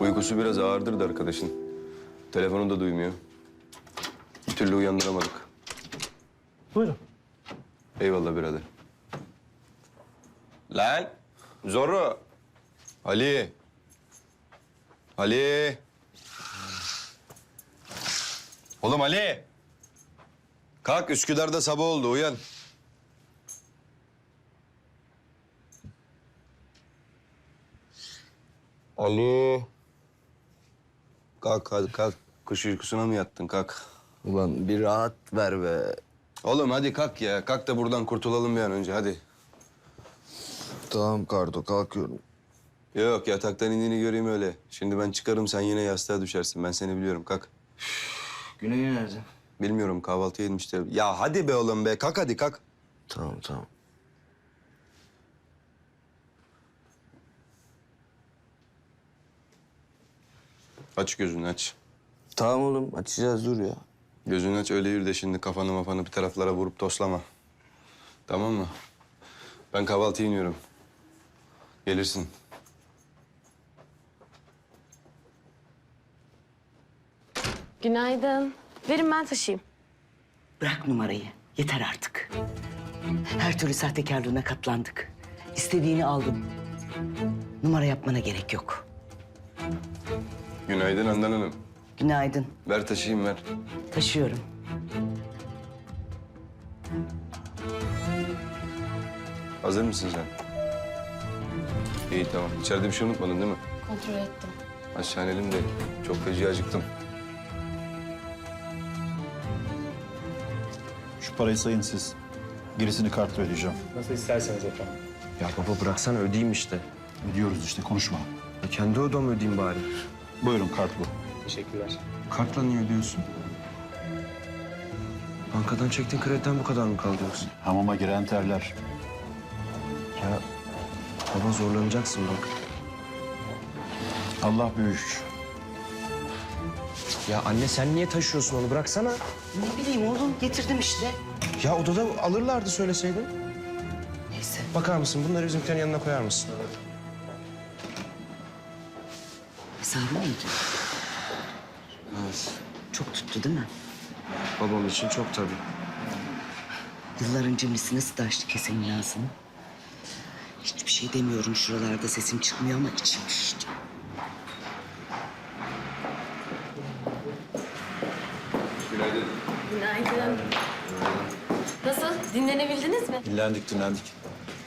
Uykusu biraz ağırdır da arkadaşın. Telefonu da duymuyor. Bir türlü uyandıramadık. Buyurun. Eyvallah birader. Lan Zorro. Ali. Ali. Oğlum Ali. Kalk Üsküdar'da sabah oldu uyan. Ali. Kalk hadi kalk. Kuş uykusuna mı yattın kalk. Ulan bir rahat ver be. Oğlum hadi kalk ya. Kalk da buradan kurtulalım bir an önce hadi. Tamam Kardo kalkıyorum. Yok yataktan indiğini göreyim öyle. Şimdi ben çıkarım sen yine yastığa düşersin. Ben seni biliyorum kalk. Güney nerede? Bilmiyorum kahvaltı yemiştir. Ya hadi be oğlum be kalk hadi kalk. Tamam tamam. Aç gözünü aç. Tamam oğlum açacağız dur ya. Gözünü aç öyle yürü de şimdi kafanı mafanı bir taraflara vurup toslama. Tamam mı? Ben kahvaltıya iniyorum. Gelirsin. Günaydın. Verin ben taşıyayım. Bırak numarayı. Yeter artık. Her türlü sahtekarlığına katlandık. İstediğini aldım. Numara yapmana gerek yok. Günaydın Handan Hanım. Günaydın. Ver taşıyayım ver. Taşıyorum. Hazır mısın sen? İyi tamam. İçeride bir şey unutmadın değil mi? Kontrol ettim. Aşağı inelim de çok feci acıktım. Şu parayı sayın siz. Gerisini kartla ödeyeceğim. Nasıl isterseniz efendim. Ya baba bıraksana ödeyeyim işte. Ödüyoruz işte konuşma. Ya kendi ödem ödeyeyim bari. Buyurun kart bu. Teşekkürler. Kartla niye ödüyorsun? Bankadan çektiğin krediden bu kadar mı kaldı yoksa? Hamama giren terler. Ya baba zorlanacaksın bak. Allah büyük. Ya anne sen niye taşıyorsun onu bıraksana. Ne bileyim oğlum getirdim işte. Ya odada alırlardı söyleseydin. Neyse. Bakar mısın bunları bizimkilerin yanına koyar mısın? Hesabı neydi? Evet. Çok tuttu değil mi? Babam için çok tabii. Yılların cimrisi nasıl da açtı kesenin ağzını? Hiçbir şey demiyorum şuralarda sesim çıkmıyor ama içim şişti. Günaydın. Günaydın. Nasıl? Dinlenebildiniz mi? Dinlendik dinlendik.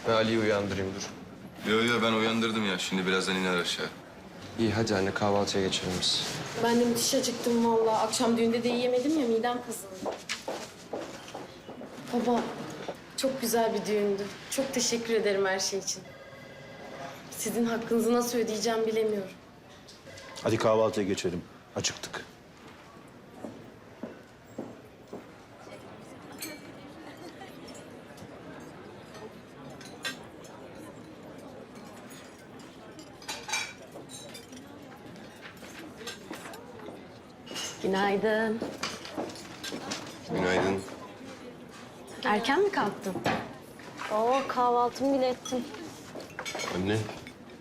Ben Ali'yi uyandırayım dur. Yo yo ben uyandırdım ya. Şimdi birazdan iner aşağı. İyi hadi anne kahvaltıya geçelim biz. Ben de müthiş acıktım vallahi. Akşam düğünde de yiyemedim ya midem kazındı. Baba çok güzel bir düğündü. Çok teşekkür ederim her şey için. Sizin hakkınızı nasıl ödeyeceğim bilemiyorum. Hadi kahvaltıya geçelim. Acıktık. Günaydın. Günaydın. Erken mi kalktın? Oo kahvaltımı bile ettim. Anne.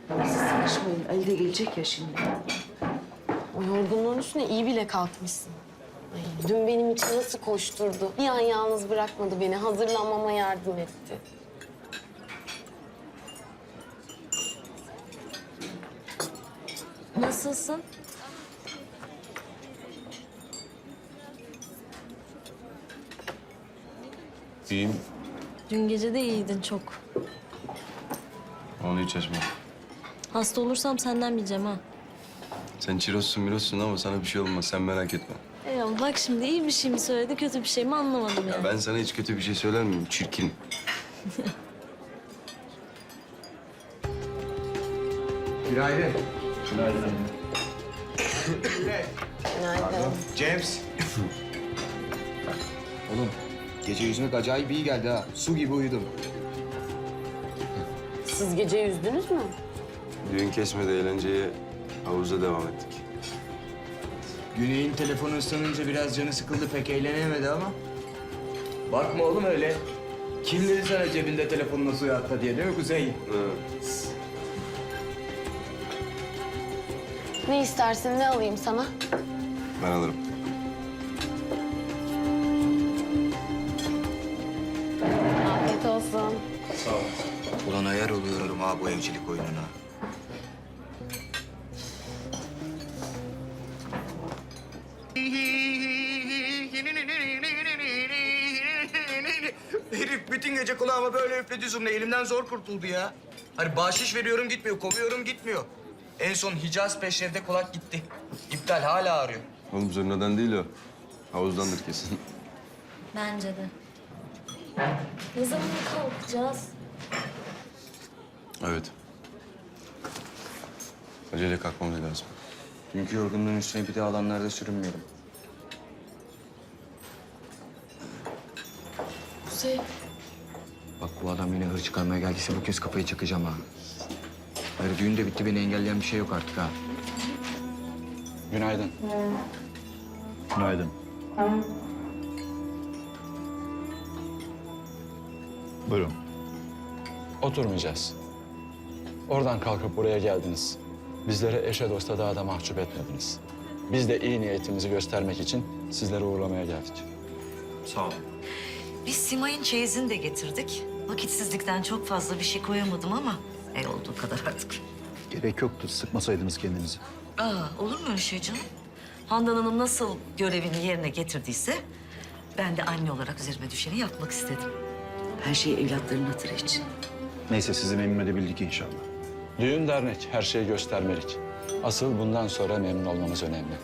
Sıkışmayın. Ali de gelecek ya şimdi. O yorgunluğun üstüne iyi bile kalkmışsın. Ay, dün benim için nasıl koşturdu. Bir an yalnız bırakmadı beni. Hazırlanmama yardım etti. Nasılsın? İyiyim. Dün gece de iyiydin çok. Onu hiç açma. Hasta olursam senden bileceğim ha. Sen çirozsun mirozsun ama sana bir şey olmaz. Sen merak etme. E ama bak şimdi iyi bir şey mi söyledi, kötü bir şey mi anlamadım Ya yani. ben sana hiç kötü bir şey söyler miyim? Çirkin. Günaydın. Günaydın. James. Oğlum gece yüzmek acayip iyi geldi ha. Su gibi uyudum. Siz gece yüzdünüz mü? Düğün kesmedi eğlenceye havuzda devam ettik. Güney'in telefonu ıslanınca biraz canı sıkıldı pek eğlenemedi ama. Bakma oğlum öyle. Kim dedi sana cebinde telefonla suya atla diye değil mi Kuzey? Ne istersin, ne alayım sana? Ben alırım. Olsun. Ulan ayar oluyorum ha bu evcilik oyununa. Herif bütün gece kulağıma böyle üfledi zurna. Elimden zor kurtuldu ya. Hani bahşiş veriyorum gitmiyor, kovuyorum gitmiyor. En son Hicaz Peşrev'de kulak gitti. İptal hala arıyor. Oğlum zurnadan değil o. Havuzdandır kesin. Bence de. Ne zaman kalkacağız? evet. Acele kalkmamız lazım. Dünkü yorgunluğun üstüne bir de alanlarda sürünmeyelim. Kuzey, Bak bu adam yine hır çıkarmaya geldiyse bu kez kafayı çakacağım ha. Hayır düğün de bitti beni engelleyen bir şey yok artık ha. Günaydın. Günaydın. Buyurun. Oturmayacağız. Oradan kalkıp buraya geldiniz. Bizlere eşe dosta daha da mahcup etmediniz. Biz de iyi niyetimizi göstermek için sizleri uğurlamaya geldik. Sağ ol. Biz Simay'ın çeyizini de getirdik. Vakitsizlikten çok fazla bir şey koyamadım ama el olduğu kadar artık. Gerek yoktu. Sıkmasaydınız kendinizi. Aa, olur mu öyle şey canım? Handan Hanım nasıl görevini yerine getirdiyse... ...ben de anne olarak üzerime düşeni yapmak istedim. Her şey evlatlarının hatırı için. Neyse sizi memnun edebildik inşallah. Düğün dernek her şeyi göstermelik. Asıl bundan sonra memnun olmamız önemli.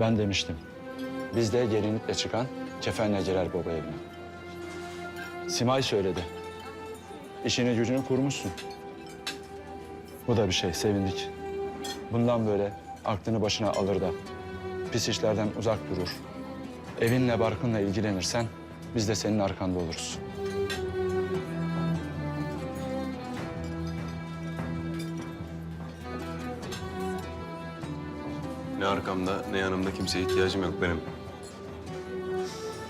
Ben demiştim. Bizde gelinlikle çıkan kefenle girer baba evine. Simay söyledi. İşini gücünü kurmuşsun. Bu da bir şey, sevindik. Bundan böyle aklını başına alır da pis işlerden uzak durur. Evinle barkınla ilgilenirsen biz de senin arkanda oluruz. Ne arkamda ne yanımda kimseye ihtiyacım yok benim.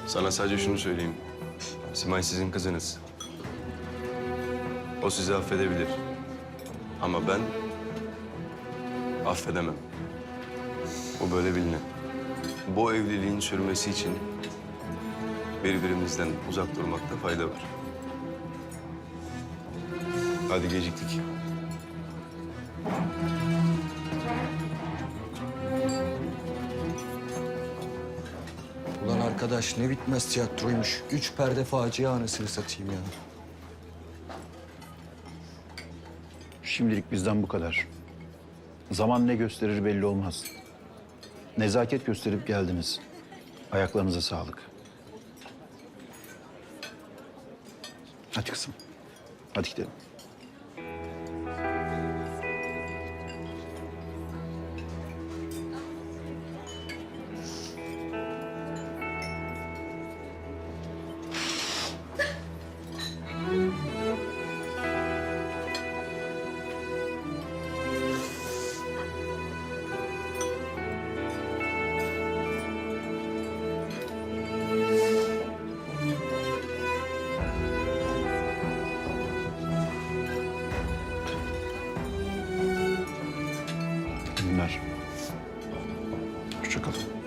Sana sadece şunu söyleyeyim. Simay sizin kızınız. O sizi affedebilir. Ama ben affedemem. Bu böyle bilin. Bu evliliğin sürmesi için birbirimizden uzak durmakta fayda var. Hadi geciktik. Ulan arkadaş ne bitmez tiyatroymuş. Üç perde facia anasını satayım ya. Şimdilik bizden bu kadar. Zaman ne gösterir belli olmaz. Nezaket gösterip geldiniz. Ayaklarınıza sağlık. Hadi kızım. Hadi gidelim. İyi günler. Hoşça kalın.